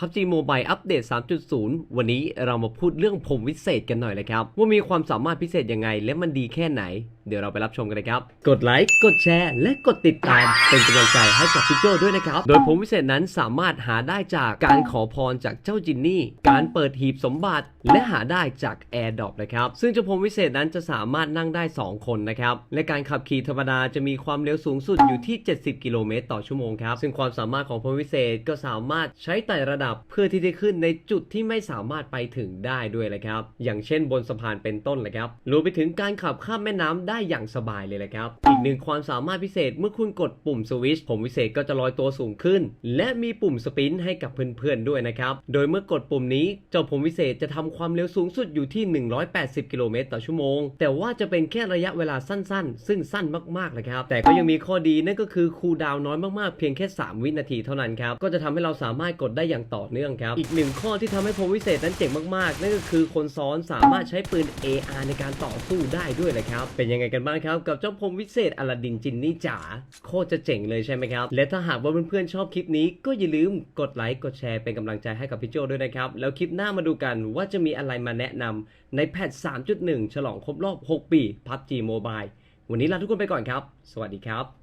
PUBG Mobile อัปเดต 3.0 วันนี้เรามาพูดเรื่องผมวิเศษกันหน่อยเลยครับ ว่ามีความสามารถพิเศษยังไง และมันดีแค่ไหน เดี๋ยวเราไปรับชมกันเลยครับ กดไลค์ กดแชร์ และกดติดตาม เป็นกำลังใจให้กับพี่โจด้วยนะครับ โดยผมวิเศษนั้นสามารถหาได้จากการขอพรจากเจ้าจินนี่ การเปิดหีบสมบัติ และหาได้จาก Air d r o p นะครับ ซึ่งเจ้าผมวิเศษนั้นจะสามารถนั่งได้ 2 คนนะครับ และการขับขี่ธรรมดาจะมีความเร็วสูงสุดอยู่ที่ 70 กิโลเมตรต่อชั่วโมงครับ ซึ่งความสามารถของผมวิเศษก็สามารถใช้ไต่ระดับเพื่อที่จะขึ้นในจุดที่ไม่สามารถไปถึงได้ด้วยเลยครับ อย่างเช่นบนสะพานเป็นต้นเลยครับรวมไปถึงการขับข้ามแม่น้ำได้อย่างสบายเลยเลยครับอีกหนึ่งความสามารถพิเศษเมื่อคุณกดปุ่มสวิชผมวิเศษก็จะลอยตัวสูงขึ้น และมีปุ่มสปินให้กับเพื่อนๆด้วยนะครับโดยเมื่อกดปุ่มนี้เจ้าผมวิเศษจะทำความเร็วสูงสุดอยู่ที่ 180 กิโลเมตรต่อชั่วโมง แต่ว่าจะเป็นแค่ระยะเวลาสั้นๆ ซึ่งสั้นมากๆเลยครับ แต่ก็ยังมีข้อดีนั่นก็คือคูลดาวน์น้อยมากๆ เพียงแค่ 3 วินาทีเท่านั้นครับ ก็จะทำให้เราสามารถกดได้อย่างต่อเนื่องครับ อีกหนึ่งข้อที่ทำให้ผมวิเศษนั้นเจ๋งมากๆ นั่นก็คือคนซ้อนสามารถใช้ปืน AR ในการต่อสู้ได้ด้วยเลยครับ เป็นยังไงกันบ้างครับ กับเจ้าพรมวิเศษอลาดินจินนี่จ๋าโคตรจะเจ๋งเลยใช่ไหมครับ และถ้าหากว่าเพื่อนๆชอบคลิปนี้ก็อย่าลืมกดไลค์กดแชร์เป็นกำลังใจให้กับพี่โจด้วยนะครับ แล้วคลิปหน้ามาดูกันว่าจะมีอะไรมาแนะนำในแพท 3.1 ฉลองครบรอบ 6 ปี PUBG Mobile วันนี้ลาทุกคนไปก่อนครับ สวัสดีครับ